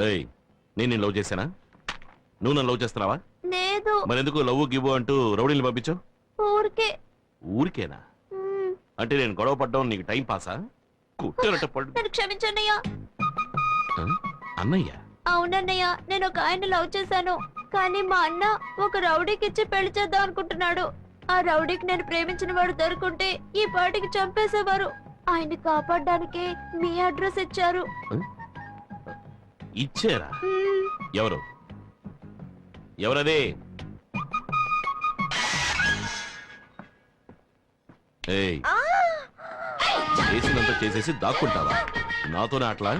ఏయ్ నేను నేను లవ్ చేశానా? నువ్వు నన్ను లవ్ చేస్తున్నావా? లేదు. మరెందుకు లవ్ గివ్వు అంటూ రౌడీని పంపించావు ఊరికే. ఊరికేనా. అంటే నేను గొడవ పడ్డం నీకు టైం పాసా? కుట్టినట్టు పడు నన్ను క్షమించన్నయ్య? అన్నయ్య? అవునన్నయ్య నేను ఒక ఆయన లవ్ చేశాను. కానీ మా అన్న ఒక రౌడీకి ఇచ్చి పెళ్ళి చేద్దాం అనుకుంటున్నాడు. ఆ రౌడీకి నేను ప్రేమించిన వాడు దొరుకుంటే ఈ పాటికి చంపేసేవారు. ఆయన్ని కాపాడడానికి మీ అడ్రస్ ఇచ్చారు. ఇచ్చారా. ఎవరు? ఎవరదే? ఏయ్! చేసినంత చేసేసి దాక్కుంటావా? నాతోనే అట్లా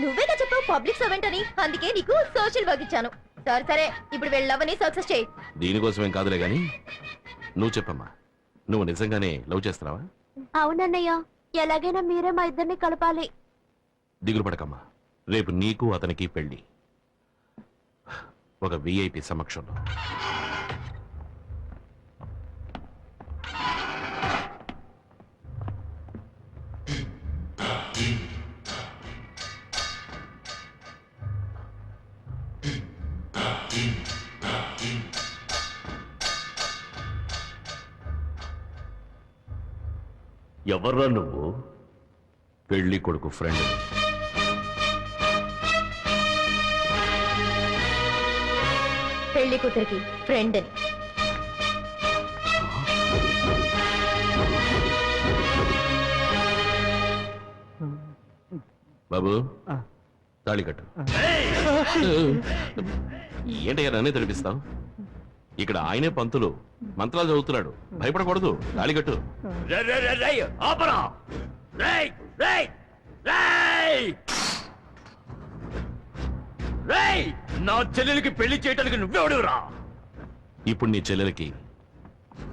నువ్వేగా చెప్పావు పబ్లిక్ సర్వెంట్ అని? అందుకే నీకు సోషల్ వర్క్ ఇచ్చాను. సరే సరే ఇప్పుడు వెళ్ళవని సక్సెస్ చేయి. దీనికోసమేం కాదులే గాని నువ్వు చెప్పమ్మా. నువ్వు నిజంగానే లవ్ చేస్తున్నావా? అవునన్నయ్య ఎలాగైనా మీరే మా ఇద్దరిని కలపాలి. దిగులు పడకమ్మా. రేపు నీకు అతనికి పెళ్ళి ఒక విఐపి సమక్షంలో. ఎవర్రా నువ్వు? పెళ్ళి కొడుకు ఫ్రెండ్. పెళ్ళి కూతురికి ఫ్రెండ్. అని బాబు తాళి కట్టు. ఏంటయ్యా నన్నే తెరిపిస్తావు ఇక్కడ ఆయనే పంతులు మంత్రాలు చదువుతున్నాడు. భయపడకూడదు తాళి కట్టు. రేయ్! రేయ్, నా చెల్లెలికి పెళ్ళి చేయటానికి నువ్వెవడురా ఇప్పుడు నీ చెల్లెలకి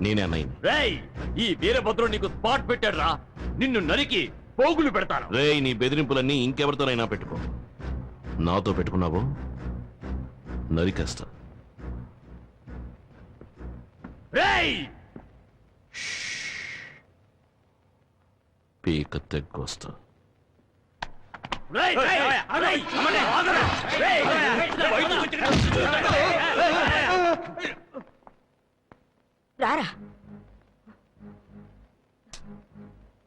నేనే అన్నయ్యని రేయ్! ఈ వీరభద్రుడు నీకు స్పాట్ పెట్టాడురా. నిన్ను నరికి పోగులు పెడతాను. రేయ్ నీ బెదిరింపులన్నీ ఇంకెవరితోనైనా పెట్టుకో. నాతో పెట్టుకున్నావు నరికేస్తా. రేయ్! పీక తెగ్గొస్తా రేయ్, రేయ్, రేయ్, ఆగరా. రేయ్, బయటకు వచ్చి- రారా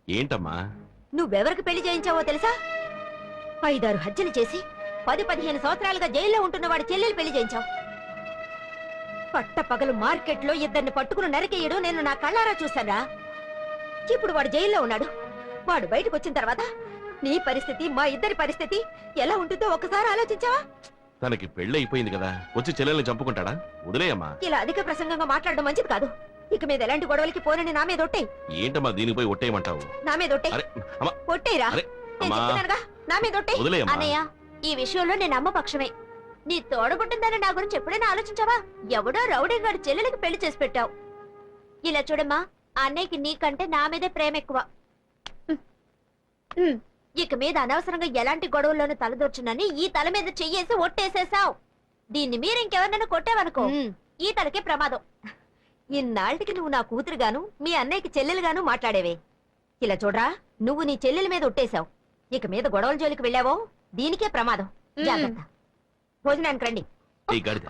ఏంటమ్మా నువ్వెవరికి పెళ్ళి చేయించావో తెలుసా ఐదారు హత్యలు చేసి పది పదిహేను సంవత్సరాలుగా జైల్లో ఉంటున్న వాడి చెల్లెలు పెళ్ళి చేయించావు పట్ట పగలు మార్కెట్లో ఇద్దరిని పట్టుకుని నరికేయడం నేను నా కళ్ళారా చూశానా ఇప్పుడు వాడు జైల్లో ఉన్నాడు వాడు బయటకు వచ్చిన తర్వాత నీ పరిస్థితి మా ఇద్దరి పరిస్థితి ఎలా ఉంటుందో ఒకసారి ఆలోచించావా? తనకి పెళ్ళి అయిపోయింది కదా వచ్చి చెల్లెల్ని చంపుకుంటాడా? వదిలేయమ్మా. ఇలా అధిక ప్రసంగంగా మాట్లాడడం మంచిది కాదు. ఇక మీద ఎలాంటి గొడవలకి పోనని నా మీద ఒట్టే ఏంటమ్మా దీనికి పోయి ఒట్టేయమంటావు? నా మీద ఒట్టే అరే అమ్మా. ఒట్టేరా అరే నేను అమ్మా. చెప్తున్నానుగా నా మీద ఒట్టే వదిలేయమ్మా. అన్నయ్య ఈ విషయంలో నేను అమ్మ పక్షమే. నీ తోడబుట్టిందని నా గురించి ఎప్పుడైనా ఆలోచించావా? ఎవడో రౌడీ గారి చెల్లెలకి పెళ్ళి చేసి పెట్టావు. ఇలా చూడమ్మా అన్నయ్యకి నీకంటే నా మీదే ప్రేమ ఎక్కువ. ఇక మీద అనవసరంగా ఎలాంటి గొడవల్లోనూ తలదొచ్చునని ఈ తల మీద చెయ్యేసి ఒట్టేసేసావు దీన్ని మీరు ఇంకెవరినైనా కొట్టావనుకో ఈ తలకే ప్రమాదం. ఇన్నాళ్ళకి నువ్వు నా కూతురుగాను మీ అన్నయ్యకి చెల్లెలుగాను మాట్లాడేవే. ఇలా చూడరా నువ్వు నీ చెల్లెల మీద ఒట్టేశావు. ఇక మీద గొడవల జోలికి వెళ్ళావో దీనికే ప్రమాదం. జాగ్రత్త. భోజనానికి రండి. ఈ గాడిద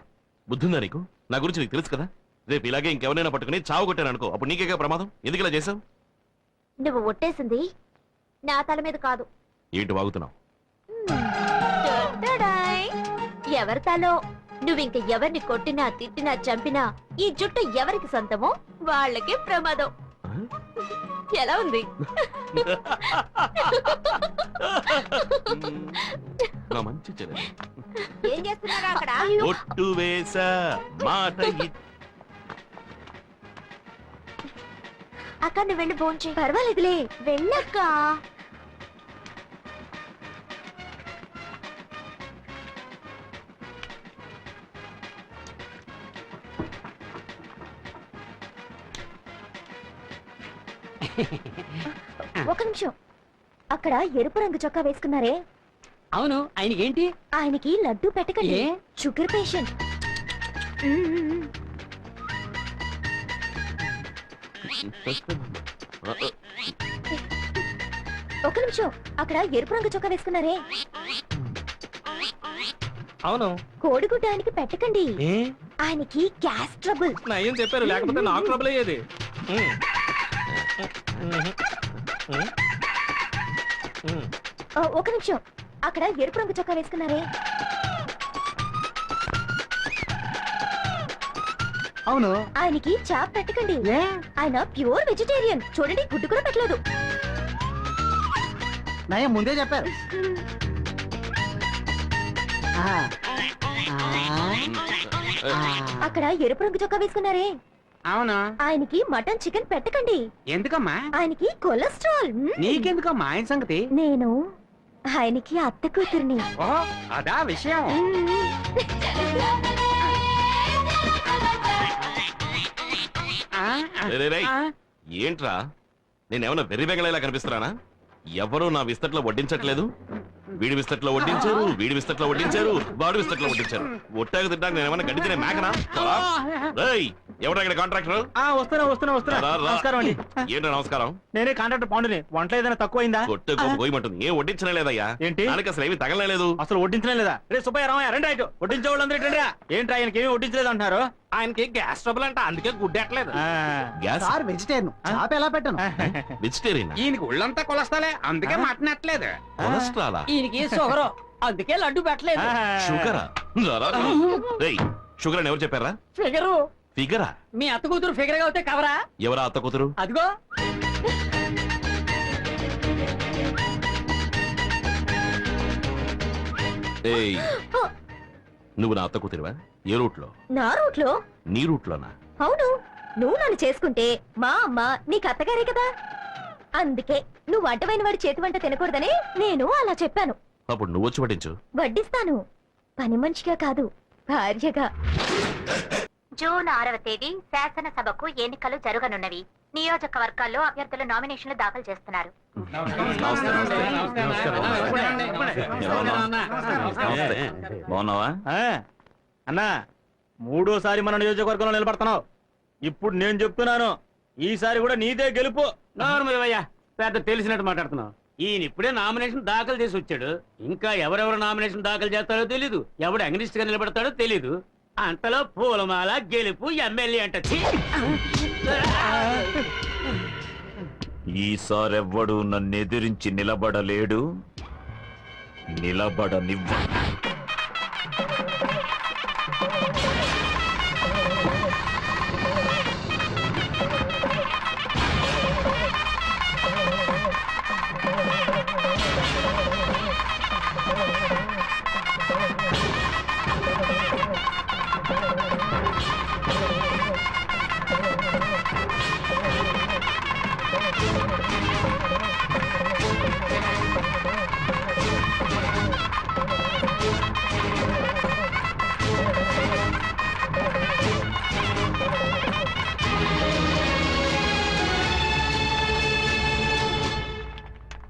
బుద్ధుందా నీకు? నా గురించి నీకు తెలుసు కదా? రేపు ఇలాగే ఇంకెవరైనా పట్టుకుని చావు కొట్టాను అనుకో అప్పుడు నీకేగా ప్రమాదం? ఎందుకు ఇలా చేసావు నువ్వు ఒట్టేసింది నా తల మీద కాదు. ఏంటి వాగుతున్నావు. ఎవరి తలో? నువ్వు ఇంక ఎవరిని కొట్టినా తిట్టినా చంపినా ఈ జుట్టు ఎవరికి సొంతమో వాళ్ళకే ప్రమాదం? ఎలా ఉంది? నా మంచి చెల్లెలు. ఏం చేస్తున్నారా అక్కడ? ఒట్టు వేసా మాట అక్క నువ్వు వెళ్ళి భోంచే పర్వాలేదులే వెళ్ళక్క. ఒక నిమిషం. అక్కడ ఎరుపు రంగు చొక్కా వేసుకున్నారే. అవును ఆయనకి ఏంటి ఆయనకి లడ్డు పెట్టకండి? Sugar patient. ఒక నిమిషం. అక్కడ ఎరుపు రంగు చొక్కా వేసుకున్నారే. అవును. కోడిగుడ్డ ఆయనకి పెట్టకండి. ఏ? ఆయనకి గ్యాస్ ట్రబుల్. నా ఏం చెప్పారు లేకపోతే నాకు ట్రబుల్ అయ్యేది. ఉమ్. ఉమ్. ఉమ్. ఉమ్. ఆ, ఒక నిమిషం. అక్కడ ఎరుపు రంగు చొక్కా వేసుకున్నారే. అవును. ఆయనకి చాప్ పెట్టకండి. ఆయన ప్యూర్ వెజిటేరియన్. చూడండి గుడ్డు కూడా పెట్టలేదు. నయం ముందే చెప్పారు. అక్కడ ఎరుపు రంగు చొక్కా వేసుకున్నారే. అవును? ఆయనకి మటన్ చికెన్ పెట్టకండి. ఎందుకమ్మా? ఆయనకి కొలెస్ట్రాల్. మ్మ్. నీకెందుకమ్మా ఆయన సంగతి? నేను ఆయనకి అత్త కూతుర్ని. అదా విషయం. ఆ, ఆ, రే, రే, రే. ఆ. ఏంట్రా? నేనేమన్నా వెర్రి బెంగళలా కనిపిస్తున్నానా? ఎవరు నా విస్తట్లో వడ్డించట్లేదు. వీడి విస్తట్లో వడ్డించారు వీడి విస్తట్లో వడ్డించారు వాడి విస్తట్లో వడ్డించారు. ఒట్టాకు తింటాక నేను ఏమన్నా గడ్డి తినే మేకనా? రేయ్ ఎవరా ఇక్కడ కాంట్రాక్టర్? ఆ, వస్తున్నా వస్తున్నా వస్తున్నా. రా, రా. నమస్కారం అండి. ఏంటో నమస్కారం? నేనే కాంట్రాక్టర్ పాండుని. వంట ఏదైనా తక్కువైందా? కొట్టే గొప్ప గోయమంటుంది. ఏం వడ్డించనే లేదయ్యా. ఏంటి? దానికి అసలు ఏమి తగలలేదు అసలు వడ్డించలే లేదా? రే సుబ్బయ్య రామయ్య రండి అయితే వడ్డించే వాళ్ళందరూ ఇటు రండిరా. ఏంటి ఆయనకి ఏమి వడ్డించలేదు అంటున్నారు? ఆయనకి గ్యాస్ ట్రబుల్ అంట అందుకే గుడ్డెట్లేదు గ్యాస్ సార్ వెజిటేరియన్ చాప ఎలా పెట్టను. వెజిటేరియన్ ఈయనకి ఒళ్ళంతా కొలస్తాలే అందుకే మటన్ ఎట్లేదు కొలెస్ట్రాలా? ఈయనకి షుగర్? అందుకే లడ్డు పెట్టలేదు. షుగరా? రేయ్ షుగర్ అని ఎవరు చెప్పారా? ఫిగరు. ఫిగరా? మీ అత్త కూతురు ఫిగర్గా అవుతే కవరా? ఎవరా అత్త కూతురు? అదిగో. ఏయ్ నువ్వు నా అత్త కూతురువా? ఏ రూట్లో నా రూట్లో నీ రూట్లోనా అవును నువ్వు నన్ను చేసుకుంటే మా అమ్మ నీకు అత్తగారే కదా అందుకే నువ్వు అడ్డమైన వాడి చేతి వంట తినకూడదని నేను అలా చెప్పాను అప్పుడు నువ్వు వచ్చి పట్టించు వడ్డిస్తాను పని మనిషిగా కాదు భార్యగా జూన్ ఆరవ తేదీ శాసనసభకు ఎన్నికలు జరగనున్నవి నియోజకవర్గాల్లో అభ్యర్థులు నామినేషన్లు దాఖలు చేస్తున్నారు బాగున్నావా ఆ, అన్నా మూడోసారి మన నియోజకవర్గంలో నిలబడుతున్నావు. ఇప్పుడు నేను చెప్తున్నాను ఈసారి కూడా నీదే గెలుపు. నార్మల్ పెద్ద తెలిసినట్టు మాట్లాడుతున్నావు. ఈయన ఇప్పుడే నామినేషన్ దాఖలు చేసి వచ్చాడు. ఇంకా ఎవరెవరు నామినేషన్ దాఖలు చేస్తారో తెలీదు. ఎవడు అగ్నిస్ట్గా నిలబడతాడో తెలీదు. అంతలో పూలమాల గెలుపు ఎమ్మెల్యే అంట! ఈసారెవ్వడు నన్నెదిరించి నిలబడలేడు. నిలబడనివ్వ.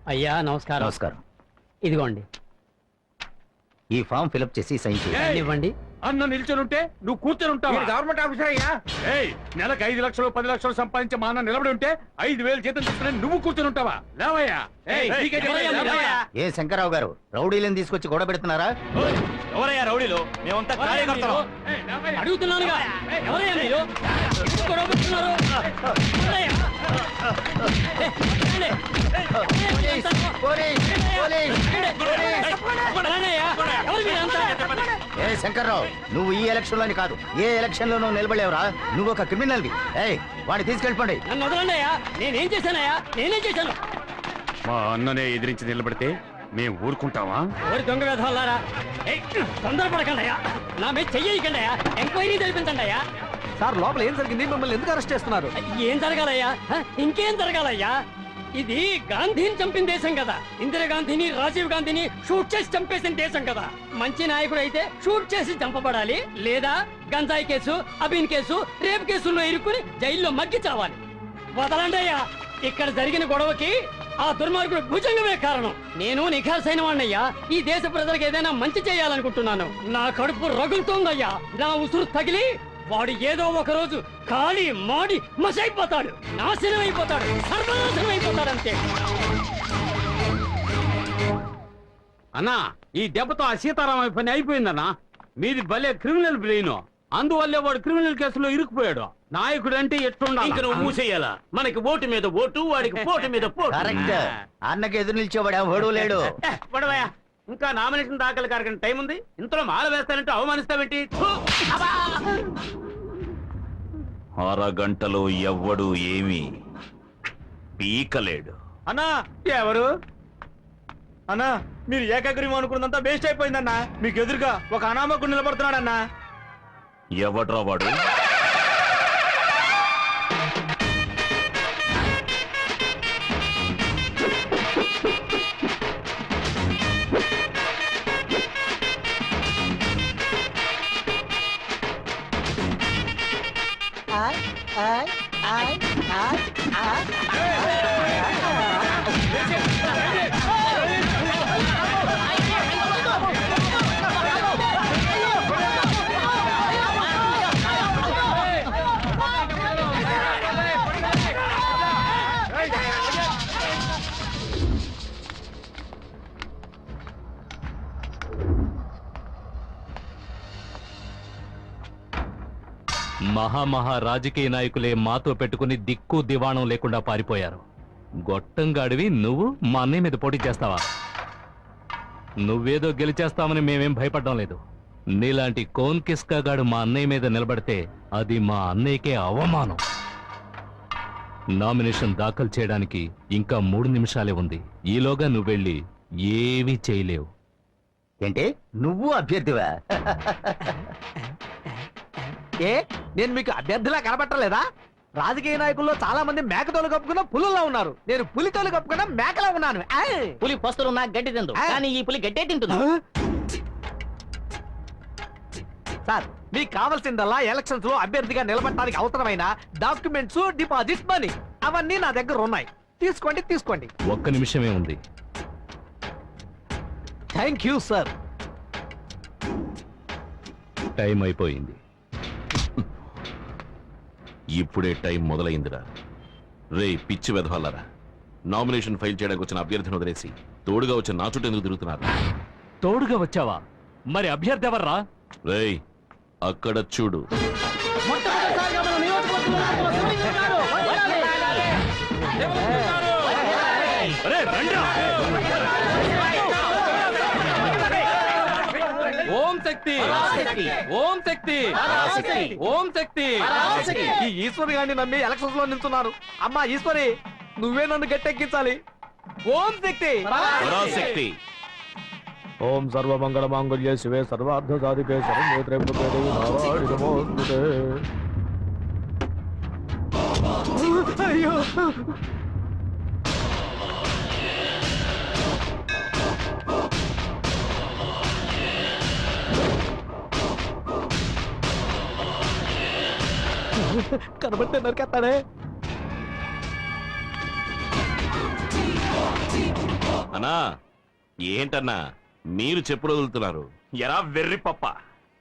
అయ్యా నమస్కారం. నమస్కారం. ఇదిగోండి. ఈ ఫామ్ ఫిలప్ చేసి సైన్ చేయండి ఇవ్వండి అన్న నిల్చొని ఉంటే నువ్వు కూర్చొని ఉంటావు? గవర్నమెంట్ ఆఫీసర్ అయ్యా. ఏయ్ నెలకు ఐదు లక్షలు పది లక్షలు సంపాదించే మా అన్న నిలబడి ఉంటే ఐదు వేలు జీతం తీసుకుని నువ్వు కూర్చొని ఉంటావా? లేవయ్యా. ఏయ్, నీకే చెప్పేది, ఎవరయ్యా మీరు? లేవయ్యా. ఏ శంకరరావు గారు రౌడీలను తీసుకొచ్చి గొడవ పెడుతున్నారా? ఎవరయ్యా రౌడీలు? మేమంతా కార్యకర్తలు. ఏయ్, లేవయ్యా. అడుగుతున్నానుగా. ఎవరయ్యా మీరు? ఎందుకు ఏ, శంకర్రావు నువ్వు ఈ ఎలక్షన్లోని కాదు ఏ ఎలక్షన్లో నువ్వు నిలబడలేవురా నువ్వు ఒక క్రిమినల్ వి ఏయ్ వాడిని తీసుకెళ్ళిపోండి నన్ను వదలండియా నేనేం చేశానయ్యా నేనేం చేశాను మా అన్ననే ఎదిరించి నిలబడితే మేము ఊరుకుంటావా ఎవరి దొంగ వేధవాళ్ళారా ఏయ్, తొందరపడకండి అయ్యా నా మీద చెయ్యకండి అయ్యా ఎంక్వైరీ జరిపించండి అయ్యా సార్ లోపల ఏం జరిగింది? మిమ్మల్ని ఎందుకు అరెస్ట్ చేస్తున్నారు? ఏం జరగాలయ్యా? ఇంకేం జరగాలయ్యా? ఇది గాంధీని చంపిన దేశం కదా. ఇందిరాగాంధీని రాజీవ్ గాంధీని షూట్ చేసి చంపేసిన దేశం కదా. మంచి నాయకుడు అయితే షూట్ చేసి చంపబడాలి. లేదా గంజాయి కేసు అబీన్ కేసు రేప్ కేసుల్లో ఇరుక్కుని జైల్లో మగ్గి చావాలి. వదలండి అయ్యా. ఇక్కడ జరిగిన గొడవకి ఆ దుర్మార్గుడు భుజంగమే కారణం. నేను నిఖాసైన వాణ్ణయ్యా. ఈ దేశ ప్రజలకు ఏదైనా మంచి చేయాలనుకుంటున్నాను. నా కడుపు రగులుతోందయ్యా. నా ఉసురు తగిలి వాడు ఏదో ఒక రోజు కాలి మాడి మసైపోతాడు. నాశనం అయిపోతాడు సర్వనాశనం అయిపోతాడు అంతే అన్నా ఈ దెబ్బతో ఆ సీతారామయ్య పని అయిపోయిందన్నా. మీది భలే క్రిమినల్ బ్రెయిన్. అందువల్లే వాడు క్రిమినల్ కేసులో ఇరుక్కుపోయాడు. నాయకుడు అంటే ఎట్లుండాలి మూసేయాలా? మనకి ఓటు మీద ఓటు వాడికి పోటు మీద పోటు. కరెక్ట్. అన్నకి ఎదురు నిలిచేవాడు ఎవడు లేడు. ఇంకా నామినేషన్ దాఖలు కారకని టైం ఉంది? ఇంతలో మాల వేస్తానంటే అవమానిస్తావేంటి! అబ్బా! అరగంటలో ఎవ్వడు ఏమీ పీకలేడు. అన్నా! ఎవరు? అన్నా మీరు ఏకాగ్రీవం అనుకున్నదంతా వేస్ట్ అయిపోయిందన్నా. మీకు ఎదురుగా ఒక అనామకుడు నిలబడుతున్నాడన్నా. ఎవడ్రా వాడు? ఆ ఆ ఆ మహామహా రాజకీయ నాయకులే మాతో పెట్టుకుని దిక్కు దివాణం లేకుండా పారిపోయారు. గొట్టంగాడివి నువ్వు మా అన్నయ్య మీద పోటీ చేస్తావా? నువ్వేదో గెలిచేస్తామని మేమేం భయపడడం లేదు. నీలాంటి కోన్ కిస్కాగాడు మా అన్నయ్య మీద నిలబడితే అది మా అన్నయ్యకే అవమానం. నామినేషన్ దాఖలు చేయడానికి ఇంకా మూడు నిమిషాలే ఉంది. ఈలోగా నువ్వెళ్ళి ఏమీ చేయలేవు. ఏంటి? నువ్వు అభ్యర్థివా? ఏ? నేను మీకు అభ్యర్థిలా కనబట్టలేదా రాజకీయ నాయకుల్లో చాలా మంది మేకతోలు కప్పుకున్న పులుల్లో ఉన్నారు. నేను పులితోలు కప్పుకున్న మేకలా ఉన్నాను. ఏయ్! పులి పస్తులు నాకు గడ్డి తిందు. ఆ. కానీ ఈ పులి గడ్డే తింటుంది. సార్ మీకు కావాల్సిందల్లా ఎలక్షన్స్లో అభ్యర్థిగా నిలబడటానికి అవసరమైన డాక్యుమెంట్స్ డిపాజిట్స్ మనీ అవన్నీ నా దగ్గర ఉన్నాయి. తీసుకోండి తీసుకోండి. ఒక్క నిమిషమే ఉంది. Thank you sir. టైం అయిపోయింది. ఇప్పుడే టైం మొదలైందిరా. రే పిచ్చి వెధవాలరా నామినేషన్ ఫైల్ చేయడానికి వచ్చిన అభ్యర్థిని వదిలేసి తోడుగా వచ్చిన నా చుట్టూ ఎందుకు తిరుగుతున్నారు? తోడుగా వచ్చావా? మరి అభ్యర్థి ఎవర్రా? రేయ్ అక్కడ చూడు. ఓం శక్తి. ఓం శక్తి. ఓం శక్తి. ఈ ఈశ్వరి గారిని నమ్మి ఎలక్షన్స్లో నిల్చున్నారు. అమ్మా ఈశ్వరి నువ్వే నన్ను గట్టెక్కించాలి. ఓం శక్తి. పరాశక్తి. ఓం సర్వమంగళ మాంగళ్యే శివే సర్వార్థ సాధికే నమోస్తుతే అయ్యో. కనబడితే నరికేస్తాడే అన్నా ఏంటన్నా మీరు చెప్పులు వదులుతున్నారు. ఎరా వెర్రి పప్ప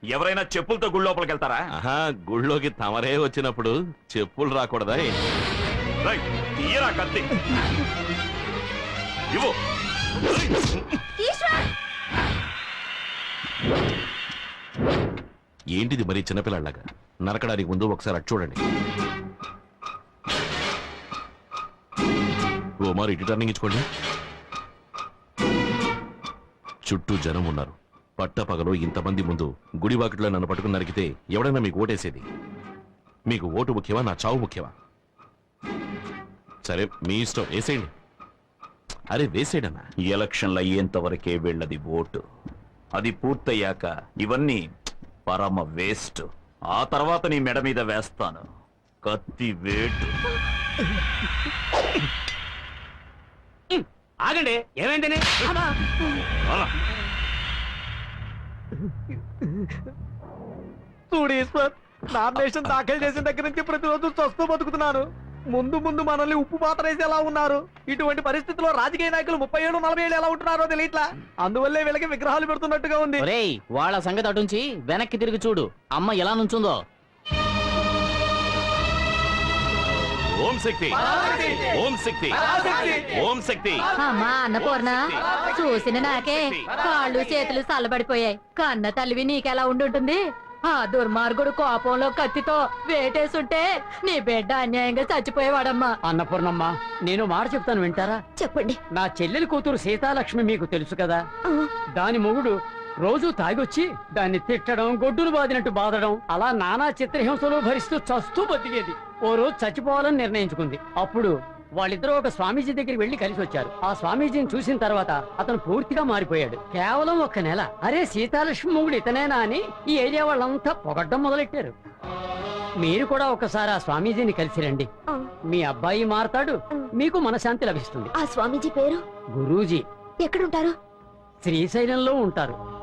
ఎవరైనా చెప్పులతో గుడి లోపలికి వెళ్తారా? ఆహా గుళ్ళోకి తమరే వచ్చినప్పుడు చెప్పులు రాకూడదా తీయరా కత్తి. ఇవ్వు. ఏంటిది మరి చిన్నపిల్లలాగా నరకడానికి ముందు ఒకసారి అటు చూడండి. ఓ మరి ఇటు టర్నింగ్ ఇచ్చుకోండి. చుట్టూ జనం ఉన్నారు. పట్టపగలో ఇంతమంది ముందు గుడి వాకిట్లో నన్ను పట్టుకుని నరికితే ఎవడైనా మీకు ఓటేసేది? మీకు ఓటు ముఖ్యమా? నా చావు ముఖ్యమా? సరే మీ ఇష్టం. వేసేయండి. అరే వేసేయడన్నా ఎలక్షన్లు అయ్యేంత వరకే వెళ్ళది ఓటు. అది పూర్తయ్యాక ఇవన్నీ పరమ వేస్ట్. ఆ తర్వాత నీ మెడ మీద వేస్తాను. కత్తి వేటు. ఆగండి ఏమైందని. చూడు ఈశ్వర్ నామినేషన్ దాఖలు చేసిన దగ్గర నుంచి ప్రతిరోజు చస్తూ బతుకుతున్నాను. ముందు ముందు మనల్ని ఉప్పు పాత్ర వేసి ఎలా ఉన్నారు? ఇటువంటి పరిస్థితిలో రాజకీయ నాయకులు ముప్పై ఏళ్ళు నలభై ఏళ్ళు ఎలా ఉంటున్నారో తెలియట్లా? అందువల్లే వీళ్ళకి విగ్రహాలు పెడుతున్నట్టుగా ఉంది. ఒరేయ్ వాళ్ళ సంగతి అటుంచి వెనక్కి తిరిగి చూడు. అమ్మ ఎలా నుంచుందో. ఓం శక్తి. ఓం శక్తి. ఓం శక్తి. అమ్మా అన్నపూర్ణ చూసిన నాకే కాళ్ళు చేతులు చల్లబడిపోయాయి కన్న తల్లివి నీకెలా ఉండుంటుంది? ఆ దుర్మార్గుడు కోపంలో కత్తితో వేటేసుంటే నీ బిడ్డ అన్యాయంగా చచ్చిపోయేవాడమ్మా. అన్నపూర్ణమ్మ నేను మాట చెప్తాను వింటారా? చెప్పండి. నా చెల్లెలి కూతురు సీతాలక్ష్మి మీకు తెలుసు కదా? దాని మొగుడు రోజు తాగొచ్చి దాన్ని తిట్టడం గొడ్డును బాదినట్టు బాధడం అలా నానా చిత్రహింసలు భరిస్తూ చస్తూ బతికేది. ఓ రోజు చచ్చిపోవాలని నిర్ణయించుకుంది. అప్పుడు వాళ్ళిద్దరూ ఒక స్వామీజీ దగ్గరికి వెళ్ళి కలిసి వచ్చారు. ఆ స్వామీజీని చూసిన తర్వాత అతను పూర్తిగా మారిపోయాడు. కేవలం ఒక్క నెల. అరే సీతాలక్ష్మి మొగుడు ఇతనేనా అని ఈ ఏరియా వాళ్ళంతా పొగడ్డం మొదలెట్టారు. మీరు కూడా ఒకసారి ఆ స్వామీజీని కలిసి రండి. మీ అబ్బాయి మారతాడు మీకు మనశాంతి లభిస్తుంది. ఆ స్వామీజీ పేరు? గురూజీ. ఎక్కడుంటారు? శ్రీశైలంలో ఉంటారు.